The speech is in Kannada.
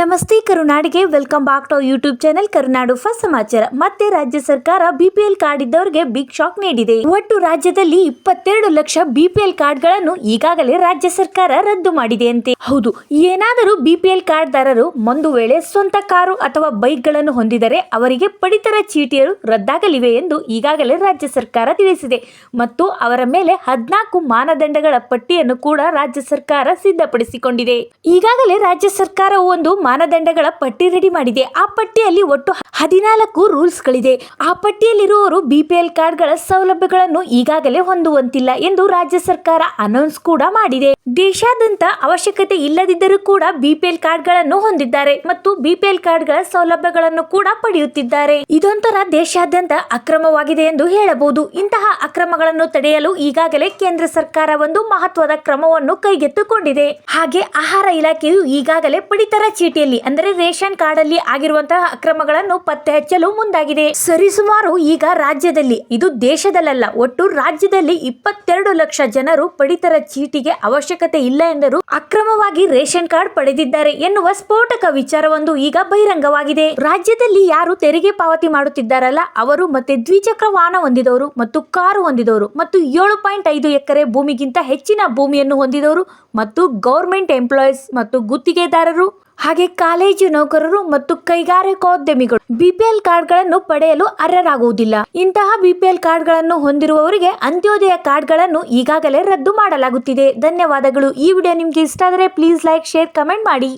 ನಮಸ್ತೆ, ಕರುನಾಡಿಗೆ. Welcome back to YouTube channel Karunadu first ಸಮಾಚಾರ. ಮತ್ತೆ ರಾಜ್ಯ ಸರ್ಕಾರ ಬಿಪಿಎಲ್ ಕಾರ್ಡ್ ಇದ್ದವರಿಗೆ ಬಿಗ್ ಶಾಕ್ ನೀಡಿದೆ. ಒಟ್ಟು ರಾಜ್ಯದಲ್ಲಿ ಇಪ್ಪತ್ತೆರಡು ಲಕ್ಷ ಬಿಪಿಎಲ್ ಕಾರ್ಡ್ಗಳನ್ನು ಈಗಾಗಲೇ ರಾಜ್ಯ ಸರ್ಕಾರ ರದ್ದು ಮಾಡಿದೆ ಅಂತೆ ಹೌದು, ಏನಾದರೂ ಬಿಪಿಎಲ್ ಕಾರ್ಡ್ದಾರರು ಒಂದು ವೇಳೆ ಸ್ವಂತ ಕಾರು ಅಥವಾ ಬೈಕ್ಗಳನ್ನು ಹೊಂದಿದರೆ ಅವರಿಗೆ ಪಡಿತರ ಚೀಟಿಯರು ರದ್ದಾಗಲಿವೆ ಎಂದು ಈಗಾಗಲೇ ರಾಜ್ಯ ಸರ್ಕಾರ ತಿಳಿಸಿದೆ. ಮತ್ತು ಅವರ ಮೇಲೆ ಹದಿನಾಲ್ಕು ಮಾನದಂಡಗಳ ಪಟ್ಟಿಯನ್ನು ಕೂಡ ರಾಜ್ಯ ಸರ್ಕಾರ ಸಿದ್ಧಪಡಿಸಿಕೊಂಡಿದೆ. ಈಗಾಗಲೇ ರಾಜ್ಯ ಸರ್ಕಾರವು ಒಂದು ಮಾನದಂಡಗಳ ಪಟ್ಟಿ ರೆಡಿ ಮಾಡಿದೆ. ಆ ಪಟ್ಟಿಯಲ್ಲಿ ಒಟ್ಟು ಹದಿನಾಲ್ಕು ರೂಲ್ಸ್ಗಳಿದೆ ಆ ಪಟ್ಟಿಯಲ್ಲಿರುವವರು ಬಿಪಿಎಲ್ ಕಾರ್ಡ್ಗಳ ಸೌಲಭ್ಯಗಳನ್ನು ಈಗಾಗಲೇ ಹೊಂದುವಂತಿಲ್ಲ ಎಂದು ರಾಜ್ಯ ಸರ್ಕಾರ ಅನೌನ್ಸ್ ಕೂಡ ಮಾಡಿದೆ. ದೇಶಾದ್ಯಂತ ಅವಶ್ಯಕತೆ ಇಲ್ಲದಿದ್ದರೂ ಕೂಡ ಬಿಪಿಎಲ್ ಕಾರ್ಡ್ಗಳನ್ನು ಹೊಂದಿದ್ದಾರೆ ಮತ್ತು ಬಿಪಿಎಲ್ ಕಾರ್ಡ್ಗಳ ಸೌಲಭ್ಯಗಳನ್ನು ಕೂಡ ಪಡೆಯುತ್ತಿದ್ದಾರೆ. ಇದೊಂಥರ ದೇಶಾದ್ಯಂತ ಅಕ್ರಮವಾಗಿದೆ ಎಂದು ಹೇಳಬಹುದು. ಇಂತಹ ಅಕ್ರಮಗಳನ್ನು ತಡೆಯಲು ಈಗಾಗಲೇ ಕೇಂದ್ರ ಸರ್ಕಾರ ಒಂದು ಮಹತ್ವದ ಕ್ರಮವನ್ನು ಕೈಗೆತ್ತಿಕೊಂಡಿದೆ. ಹಾಗೆ ಆಹಾರ ಇಲಾಖೆಯು ಈಗಾಗಲೇ ಪಡಿತರ ಚೀಟಿಯಲ್ಲಿ ಅಂದರೆ ರೇಷನ್ ಕಾರ್ಡ್ ಅಲ್ಲಿ ಆಗಿರುವಂತಹ ಅಕ್ರಮಗಳನ್ನು ಪತ್ತೆ ಹಚ್ಚಲು ಮುಂದಾಗಿದೆ. ಸರಿಸುಮಾರು ಈಗ ರಾಜ್ಯದಲ್ಲಿ, ಇದು ದೇಶದಲ್ಲ ಒಟ್ಟು ರಾಜ್ಯದಲ್ಲಿ ಇಪ್ಪತ್ತೆರಡು ಲಕ್ಷ ಜನರು ಪಡಿತರ ಚೀಟಿಗೆ ಅವಶ್ಯಕತೆ ಇಲ್ಲ ಎಂದರು. ಅಕ್ರಮವಾಗಿ ರೇಷನ್ ಕಾರ್ಡ್ ಪಡೆದಿದ್ದಾರೆ ಎನ್ನುವ ಸ್ಫೋಟಕ ವಿಚಾರವೊಂದು ಈಗ ಬಹಿರಂಗವಾಗಿದೆ. ರಾಜ್ಯದಲ್ಲಿ ಯಾರು ತೆರಿಗೆ ಪಾವತಿ ಮಾಡುತ್ತಿದ್ದಾರಲ್ಲ, ಅವರು ಮತ್ತೆ ದ್ವಿಚಕ್ರ ವಾಹನ ಹೊಂದಿದವರು ಮತ್ತು ಕಾರು ಹೊಂದಿದವರು ಮತ್ತು ಏಳು ಪಾಯಿಂಟ್ ಐದು ಎಕರೆ ಭೂಮಿಗಿಂತ ಹೆಚ್ಚಿನ ಭೂಮಿಯನ್ನು ಹೊಂದಿದವರು ಮತ್ತು ಗೌರ್ಮೆಂಟ್ ಎಂಪ್ಲಾಯೀಸ್ ಮತ್ತು ಗುತ್ತಿಗೆದಾರರು. ಹಾಗೆ ಕಾಲೇಜು ನೌಕರರು ಮತ್ತು ಕೈಗಾರಿಕೋದ್ಯಮಿಗಳು ಬಿಪಿಎಲ್ ಕಾರ್ಡ್ಗಳನ್ನು ಪಡೆಯಲು ಅರ್ಹರಾಗುವುದಿಲ್ಲ. ಇಂತಹ ಬಿಪಿಎಲ್ ಕಾರ್ಡ್ಗಳನ್ನು ಹೊಂದಿರುವವರಿಗೆ ಅಂತ್ಯೋದಯ ಕಾರ್ಡ್ಗಳನ್ನು ಈಗಾಗಲೇ ರದ್ದು ಮಾಡಲಾಗುತ್ತಿದೆ. ಧನ್ಯವಾದಗಳು. ಈ ವಿಡಿಯೋ ನಿಮಗೆ ಇಷ್ಟ ಆದರೆ ಪ್ಲೀಸ್ ಲೈಕ್, ಶೇರ್, ಕಮೆಂಟ್ ಮಾಡಿ.